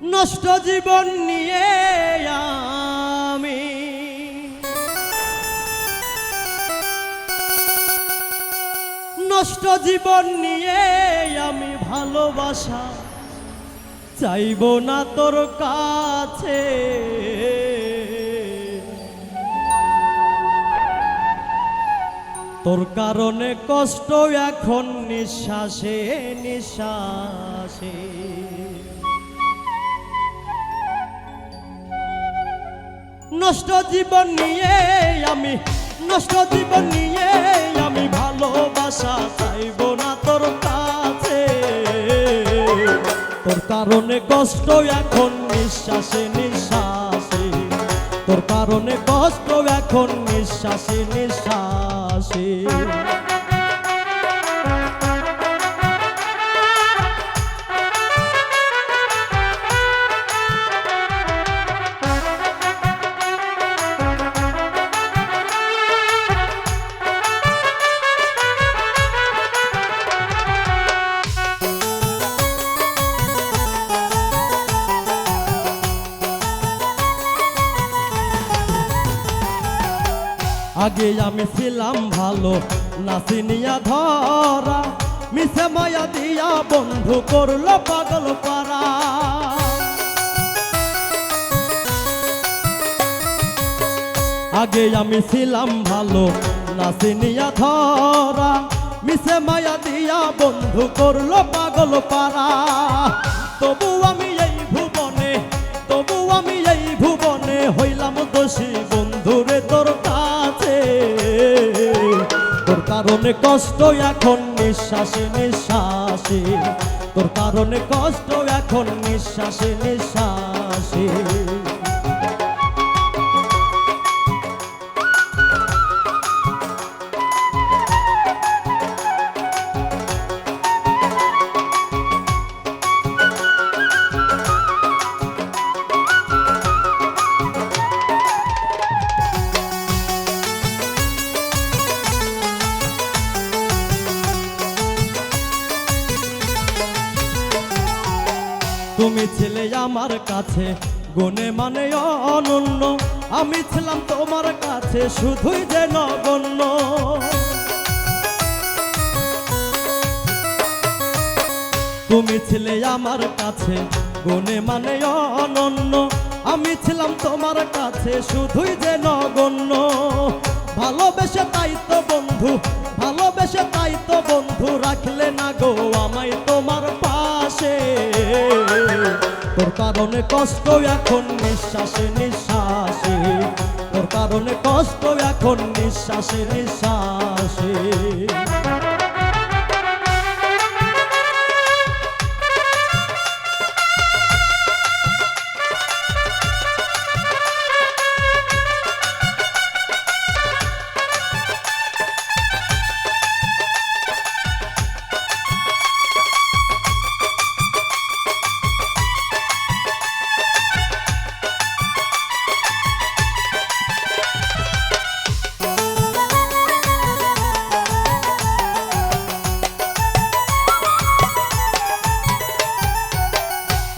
নষ্ট জীবন নিয়ে আমি। নষ্ট জীবন নিয়ে আমি ভালোবাসা চাইব না তোর কাছে। তোর কারণে কষ্ট এখন নিঃশ্বাসে নিঃশ্বাসে। নষ্ট জীবন নিয়ে আমি নষ্ট জীবন নিয়ে আমি ভালোবাসা চাইব না তোর কাছে। তোর কারণে কষ্ট এখন নিঃশ্বাসে নিঃশ্বাসে। তোর কারণে কষ্ট এখন নিঃশ্বাসে নিঃশ্বাসে। আগে আমি ছিলাম ভালো নাসিনিয়া ধরা মিশে মায়া দিয়া বন্ধু করল পাগল পারা আগে আমি ছিলাম ভালো নাসিনিয়া ধরা মিশে মায়া দিয়া বন্ধু করল পাগল পারা তবু কারণে কষ্ট এখন নিঃশ্বাসে নিঃশ্বাসে। তোর কারণে কষ্ট এখন নিঃশ্বাসে নিঃশ্বাসে। তুমি ছিলে আমার কাছে, গুণে মানে অনন্য। আমি ছিলাম তোমার কাছে, শুধুই যে নগণ্য। তুমি ছিলে আমার কাছে, গুণে মানে অনন্য। আমি ছিলাম তোমার কাছে, শুধুই যে নগণ্য। ভালোবেসে তাই তো বন্ধু ভালোবেসে তাই তো বন্ধু রাখলে না গো আমায় তোমার পাশে। তোর কারণে কষ্ট এখন নিঃশ্বাসে নিঃশ্বাসে। তোর কারণে কষ্ট এখন নিঃশ্বাসে নিঃশ্বাসে।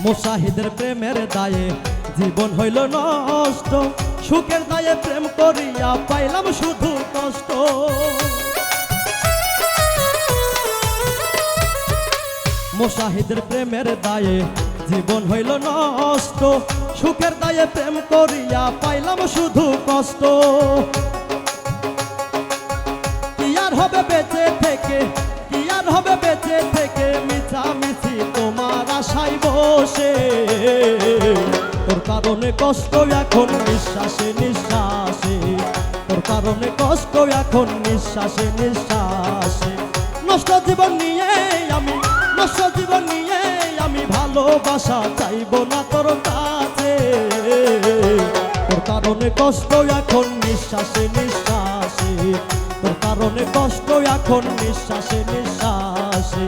মোশাহিদের প্রেমের দায়ে জীবন হইল নষ্ট। সুখের দায়ে প্রেম করিয়া পাইলাম শুধু কষ্ট। মোশাহিদের প্রেমের দায়ে জীবন হইল নষ্ট। সুখের দায়ে প্রেম করিয়া পাইলাম শুধু কষ্ট। কি আর হবে বেঁচে থেকে কারণে কষ্ট এখন নিঃশ্বাসে নিঃশ্বাসে। তোর কারণে কষ্ট এখন নিঃশ্বাসে নিঃশ্বাসে। নষ্ট জীবন নিয়ে আমি, নষ্ট জীবন নিয়ে আমি ভালোবাসা চাইব না তোর কাছে। তোর কারণে কষ্ট এখন নিঃশ্বাসে নিঃশ্বাসে। তোর কারণে কষ্ট এখন নিঃশ্বাসে নিঃশ্বাসে।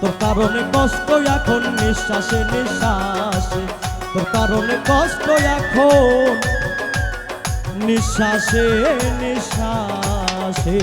তোর কারণে কষ্ট এখন নিঃশ্বাসে নিঃশ্বাসে। কারণে কষ্ট এখন। নিঃশ্বাসে নিঃশ্বাসে।